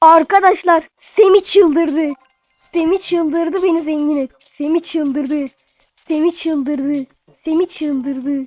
Arkadaşlar Semi çıldırdı. Semi çıldırdı beni zengin et. Semi çıldırdı. Semi çıldırdı. Semi çıldırdı.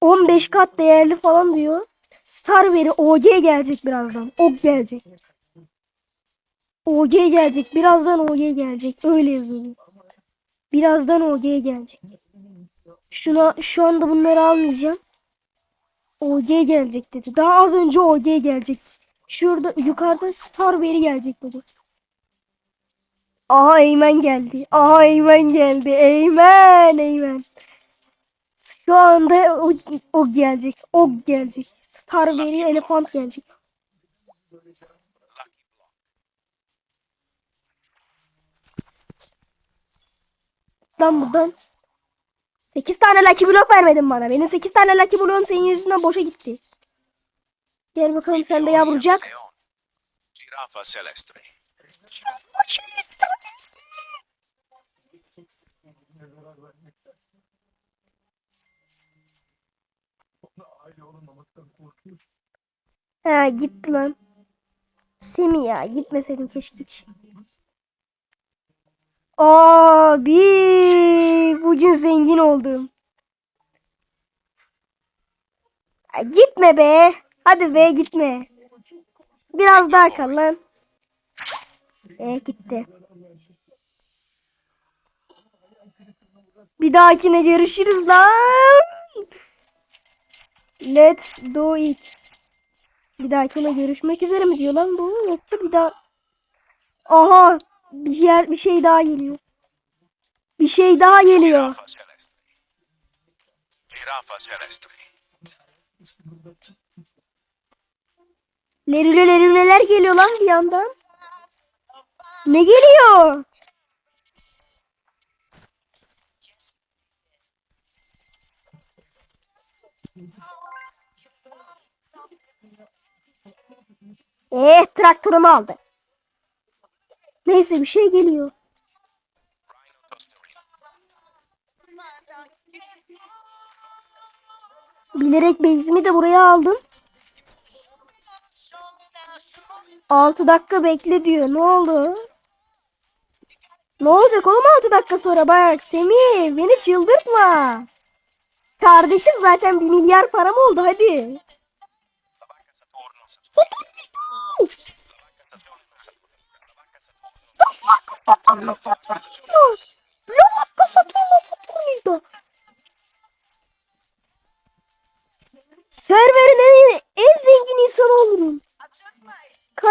15 kat değerli falan diyor. Starberry OG gelecek birazdan. OG gelecek. OG gelecek. Birazdan OG gelecek. Öyle yazıyor. Birazdan OG gelecek. Şuna şu anda bunları almayacağım. OG gelecek dedi. Daha az önce OG gelecek. Şurada yukarıda Starberry gelecek dedi. Aha Eymen geldi. Aha Eymen geldi. Eymen Eymen. Şu anda o, o gelecek. O gelecek. Starberry elefant gelecek. Lan buradan 8 tane Lucky Block vermedin bana. Benim 8 tane Lucky Block'um senin yüzünden boşa gitti. Gel bakalım sen de yavrucak. Girafa celeste. Ha gitti lan. Semi ya gitmeseydin keşke hiç. Abi bugün zengin oldum. Gitme be. Hadi be gitme. Biraz daha kal lan. E gitti. Bir dahakine görüşürüz lan. Let's do it. Bir dahakine görüşmek üzere mi diyor lan bu? Yoksa bir daha... Aha! Bir yer bir şey daha geliyor. Bir şey daha geliyor. Girafa celeste. Lerile lerileler geliyor lan bir yandan. Ne geliyor? Eh traktörümü aldı. Neyse bir şey geliyor. Bilerek bezimi de buraya aldım. 6 dakika bekle diyor. Ne oldu? Ne olacak oğlum 6 dakika sonra bak Semih beni çıldırtma. Kardeşim zaten 1 milyar param oldu hadi. Serverin en, en zengin insanı.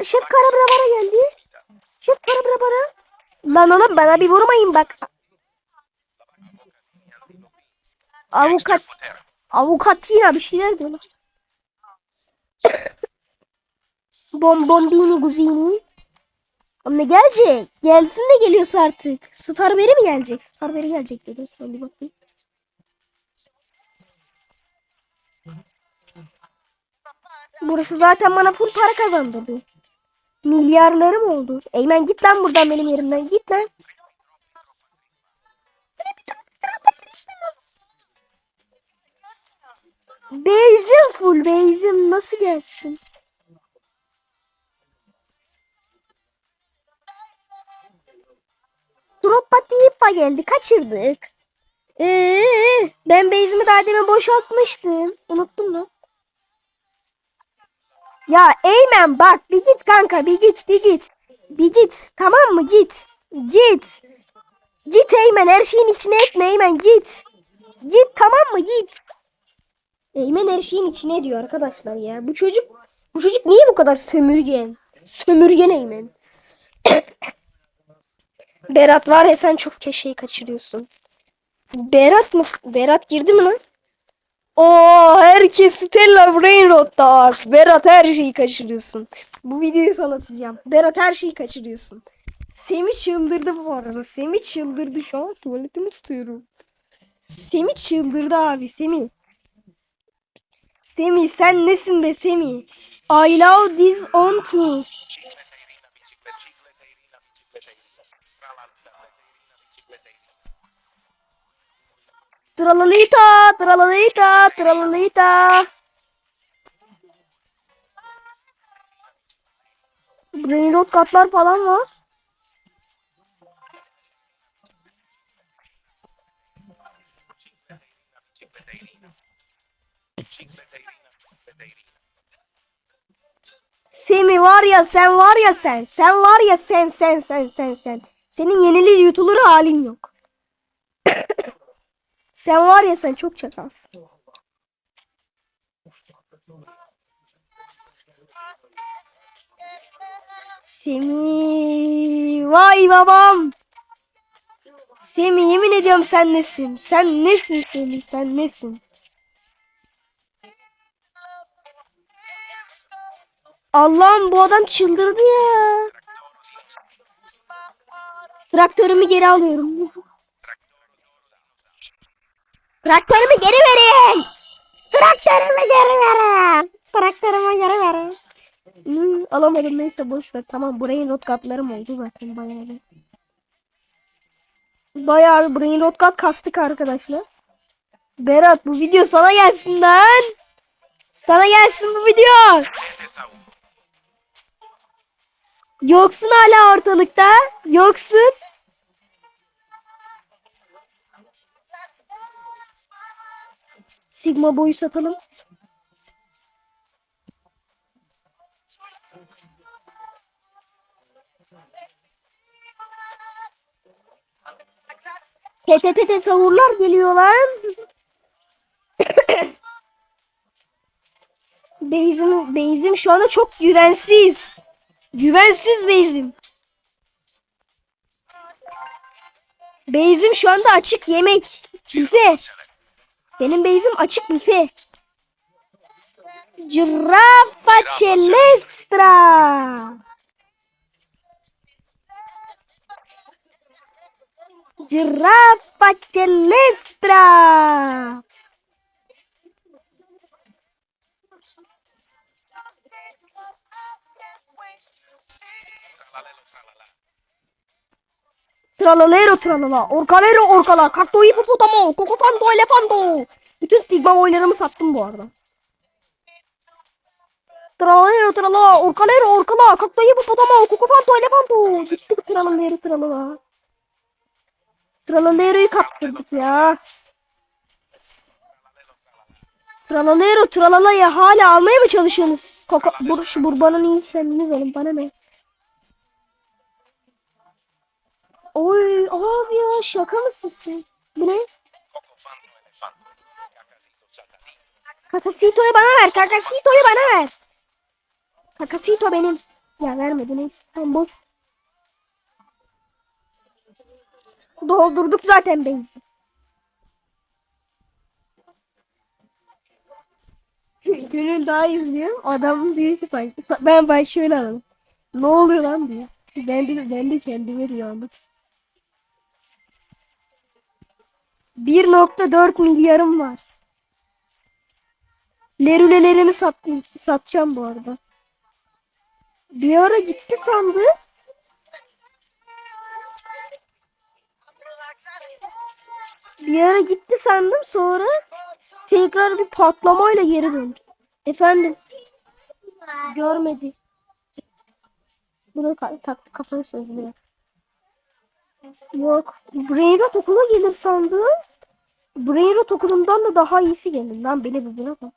Ka- Şef Karabrabara geldi. Şef Karabrabara. Lan oğlum bana bir vurmayın bak. Avukat avukat yine bir şeyler diyor lan. Bonbonbini guzini. Ama ne gelecek? Gelsin de geliyorsa artık. Starberry mi gelecek? Starberry gelecek dedi. Sen bir bakayım. Burası zaten bana full para kazandırdı. Milyarlarım oldu. Eymen git lan buradan benim yerimden. Git lan. Beyzim full beyzim nasıl gelsin? Droppa Tipa geldi kaçırdık. Ee, ben beyzimi daha demin boşaltmıştım. Unuttum lan. Ya Eymen bak bir git kanka bir git bir git. Bir git tamam mı git. Git. Git Eymen her şeyin içine etme Eymen git. Git tamam mı git. Eymen her şeyin içine diyor arkadaşlar ya. Bu çocuk bu çocuk niye bu kadar sömürgen? Sömürgen Eymen. Berat var ya sen çok keşeyi kaçırıyorsun. Berat mı? Berat girdi mi lan? Oo herkes Stella Brainrot'ta var. Berat her şeyi kaçırıyorsun. Bu videoyu sana atacağım. Berat her şeyi kaçırıyorsun. Semi çıldırdı bu arada. Semi çıldırdı şu an. Tuvaletimi tutuyorum. Semi çıldırdı abi. Semi. Semi sen nesin be Semi? I love this on too. Tralalita, tralalita, tralalita. Brain rot katlar falan var. Semi var ya sen var ya sen. Sen var ya sen sen sen sen sen. Senin yenili yutulur halin yok. Sen var ya sen çok çakalsın. Semi vay babam. Semi yemin ediyorum sen nesin? Sen nesin Semi? Sen nesin? Allah'ım bu adam çıldırdı ya. Traktörümü geri alıyorum. Traktörümü geri verin. Traktörümü geri verin. Traktörümü geri verin. Hmm, alamadım neyse boş ver. Tamam brain rot katlarım oldu zaten bayağı. Bayağı brain rot kat kastık arkadaşlar. Berat bu video sana gelsin lan. Sana gelsin bu video. Yoksun hala ortalıkta. Yoksun. Sigma boyu satalım. TTT savurlar geliyor lan. Beyzim, Beyzim şu anda çok güvensiz. Güvensiz Beyzim. Beyzim şu anda açık yemek. Büfe. Benim Beyzim açık büfe. Giraffa celestra. Giraffa celestra. Tralalero tralala. Orkalero orkala. Kakto hipopotamo. Kokofanto elefanto. Bütün sigma oylarımı sattım bu arada. Tralalero tralala. Orkalero orkala. Kakto hipopotamo. Kokofanto elefanto. Gittik tralalero tralala. Tralalero'yu kaptırdık ya. Tralalero tralala'yı hala almaya mı çalışıyorsunuz? Koko, bur, şu burbanın iyi kendiniz alın bana ne? Oy abi ya şaka mısın sen? Bu ne? Kakasito'yu bana ver. Kakasito'yu bana ver. Kakasito benim. Ya vermedi neyse. Tamam boş. Doldurduk zaten benzin. Gönül daha izliyor. Adam diyor ki sanki. sa- Ben ben şöyle anladım. Ne oluyor lan diyor. Ben de, ben de kendime rüyamda. 1.4 milyarım var. Lerülelerimi sat, satacağım bu arada. Bir ara gitti sandı. Bir ara gitti sandım sonra tekrar bir patlamayla geri döndü. Efendim. Görmedi. Bu da taktı kafayı söylüyor. Yok. Brainrot okula gelir sandım. Brainrot okulundan da daha iyisi gelir lan beni bir bak.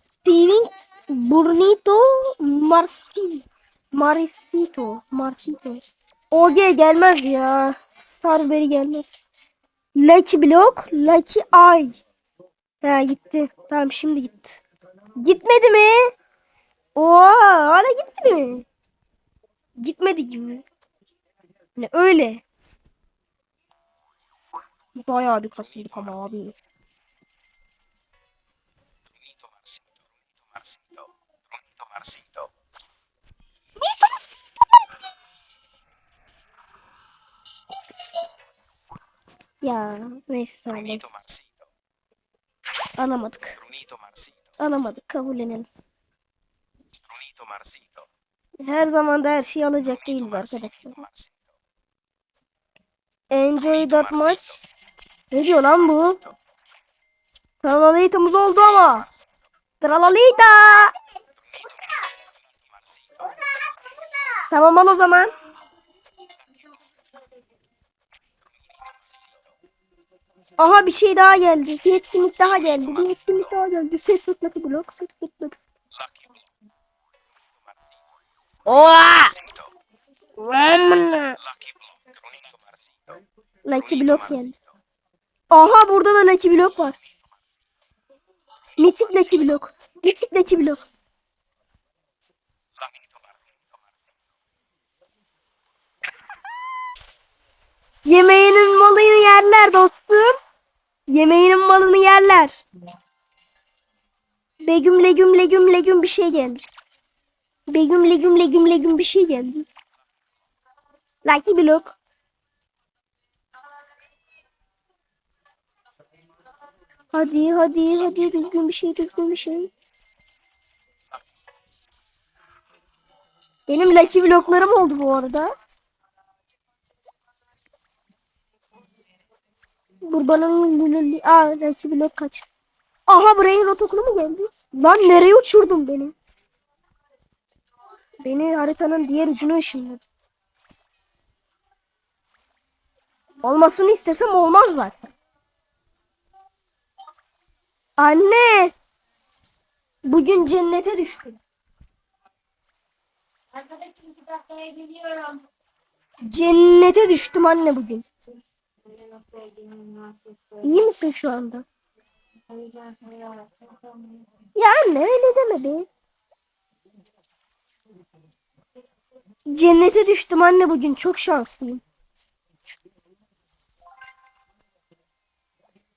Steven Burnito Marsti Marisito Marsito OG gelmez ya. Starberry gelmez. Lucky Block Lucky Eye Ha gitti. Tamam şimdi gitti. Gitmedi mi? Oha hala gitmedi mi? Gitmedi gibi. Ne öyle. Bayağı bir kasıyorduk ama abi. Ya neyse tamam. Alamadık. Alamadık. Brunito Marcito. Her zaman da her şeyi alacak değiliz arkadaşlar. Enjoy that much. Ne diyor lan bu? Tralalita'mız oldu ama. Tralalita. Tamam al o zaman. Aha bir şey daha geldi. Bir etkinlik daha geldi. Bir etkinlik daha geldi. Set Lucky Block. Set Lucky Oha! Amına. Lucky Block geldi. Aha burada da Lucky Block var. Mitik Lucky Block. Mitik Lucky Block. Yemeğinin malını yerler dostum. Yemeğinin malını yerler. Begüm legüm legüm legüm bir şey geldi. Begüm legüm legüm legüm bir şey geldi. Lucky Block. Hadi hadi hadi düzgün bir şey düzgün bir şey. Benim Lucky Block'larım oldu bu arada. Kurbanın. Aa Lucky Block kaç. Aha Brain Rot okulu mu geldi? Lan nereye uçurdun beni? Beni haritanın diğer ucuna ışınladı. Olmasını istesem olmaz zaten. Anne! Bugün cennete düştüm. Arkadaşım iki dakikaya geliyorum. Cennete düştüm anne bugün. İyi misin şu anda? Ya anne öyle deme be. Cennete düştüm anne bugün. Çok şanslıyım.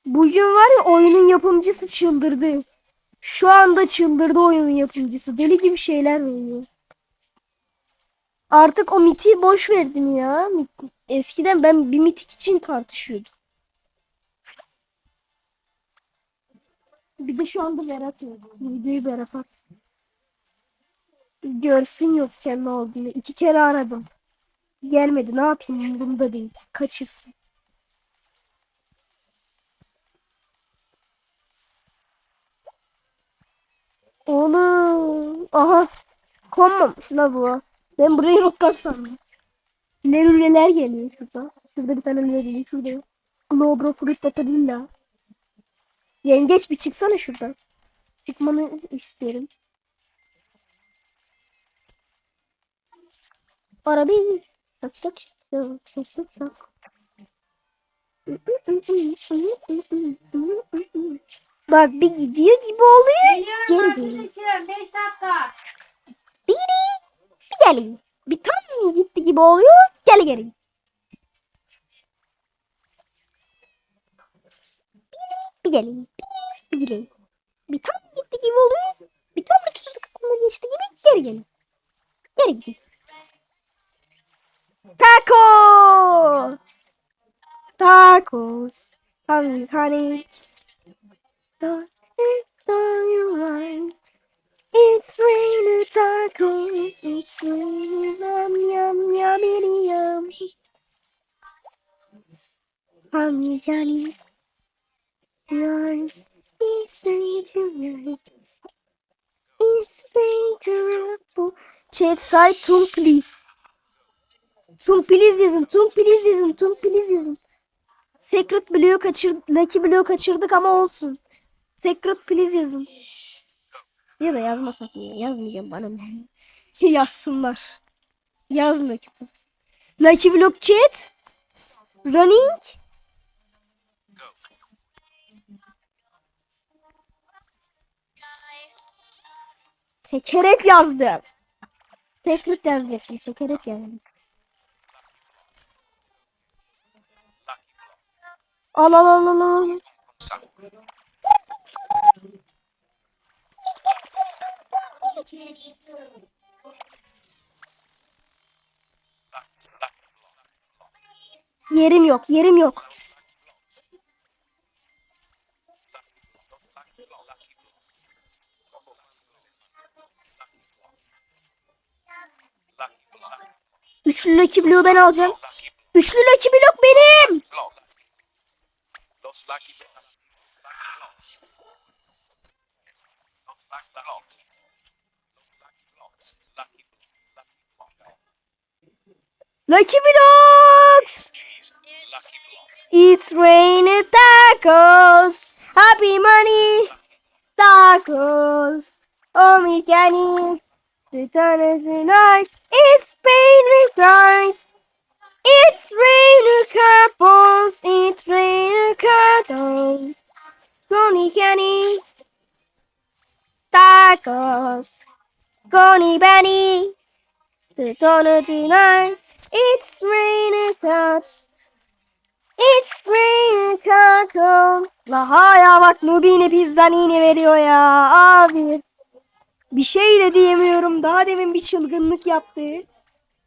Bugün var ya oyunun yapımcısı çıldırdı. Şu anda çıldırdı oyunun yapımcısı. Deli gibi şeyler veriyor. Artık o mitiği boş verdim ya. Eskiden ben bir mitik için tartışıyordum. Bir de şu anda Berat. Videoyu Berat atsın. Görsün yokken ne olduğunu. İki kere aradım. Gelmedi. Ne yapayım? Bunda değil. Kaçırsın. Oğlum. Aha. Konmamış la bu. Ben burayı roklar sandım. Ne neler geliyor şurada. Şurada bir tane ne geliyor. Şurada. Globro Fruit Tatadilla. Yengeç bir çıksana şuradan. Çıkmanı istiyorum. Arabayı satsak satsak satsak. Bak bir gidiyor gibi oluyor. Geri geliyor. arkadaşım 5 dakika. Biri bir geliyor. Bir tam gitti gibi oluyor. Geri geri. Bir geliyor. Bir geliyor. Bir tam gitti gibi oluyor. Bir tam bir tuzluk aklına geçti gibi geri geliyor. Geri gidiyor. Taco! Tacos. Honey, honey. Don't, you mind? It's raining tacos. It's raining yum yum yum yum. Honey, Johnny. You're It's dangerous. It's dangerous. Side tune please. Tune please yazın. Tune please yazın. Tune please yazın. Secret Blue'yu kaçır, Lucky Blue'yu kaçırdık ama olsun. Secret please yazın. Ya da yazmasak niye? Yazmayacağım bana? Yazsınlar. Yazmıyor kimse. Lucky Block chat. Running. Sekeret yazdım. Secret yazacaksın. Sekeret yazdım. Al al al al. Yerim yok. Yerim yok. Üçlü Lucky Blue ben alacağım. Üçlü Lucky Block benim. Los Lucky Block. Looks like the lot. Looks like the lot. Lucky, lucky block. Lucky Blocks. Cheese. Lucky block. It's raining tacos. Happy money. Tacos. Oh, me can eat. The turn is tonight. It's raining bright. It's raining couples. It's raining couples. Can eat. Tacos. Coney Benny. The turn tonight. It's raining cats. It's raining taco. La hala bak Nubini pizzanini veriyor ya abi. Bir şey de diyemiyorum. Daha demin bir çılgınlık yaptı.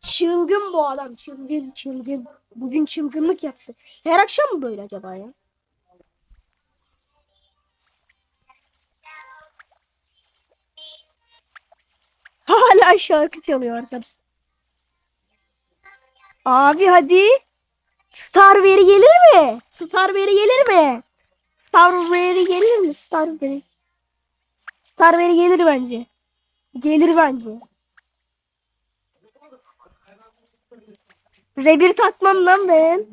Çılgın bu adam. Çılgın çılgın. Bugün çılgınlık yaptı. Her akşam mı böyle acaba ya? Hala şarkı çalıyor arkadaş. Abi hadi. Starberry gelir mi? Starberry gelir mi? Starberry gelir mi? Starberry. Starberry gelir bence. Gelir bence. Rebir takmam lan ben.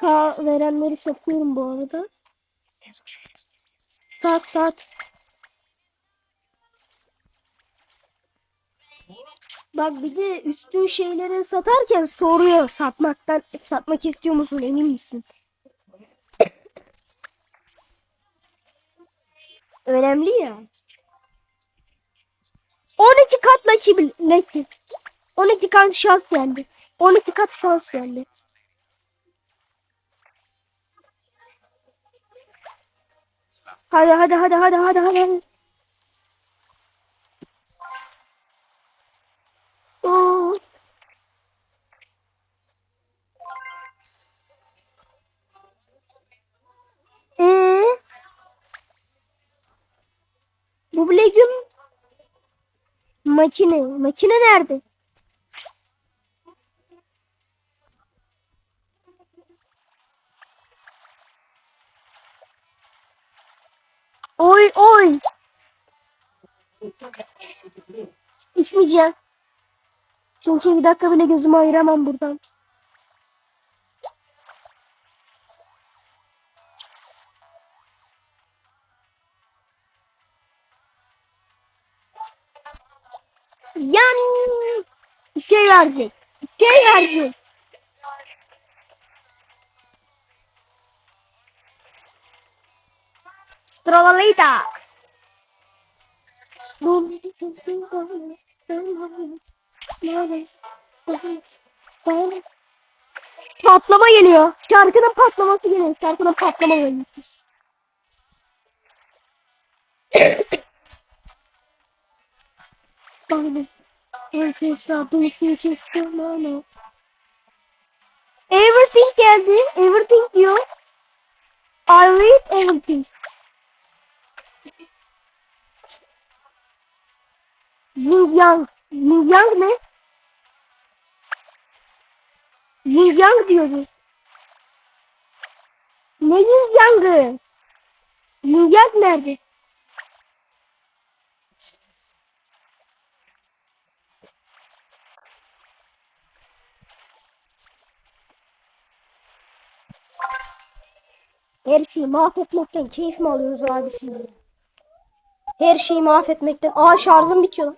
K verenleri satıyorum bu arada. Sat sat. Bak bir de üstün şeyleri satarken soruyor satmaktan satmak istiyor musun emin misin? Önemli ya. 12 kat Lucky Lucky. 12 kat şans geldi. 12 kat şans geldi. Hadi hadi hadi hadi hadi hadi. Oo. Ee? Bu Black'ın makine. Makine nerede? Oy oy. İçmeyeceğim. Çünkü bir dakika bile gözümü ayıramam buradan. Verecek. Bir şey verecek. Tralalita. Patlama geliyor. Şarkının patlaması geliyor. Şarkının patlama geliyor. Everything geldi. Everything diyor. I read everything. Yin Yang. Yin Yang ne? Yin Yang diyoruz. Ne Yin Yang'ı? Yin Yang nerede? Her şeyi mahvetmekten keyif mi alıyoruz abi siz? Her şeyi mahvetmekten. Aa şarjım bitiyor.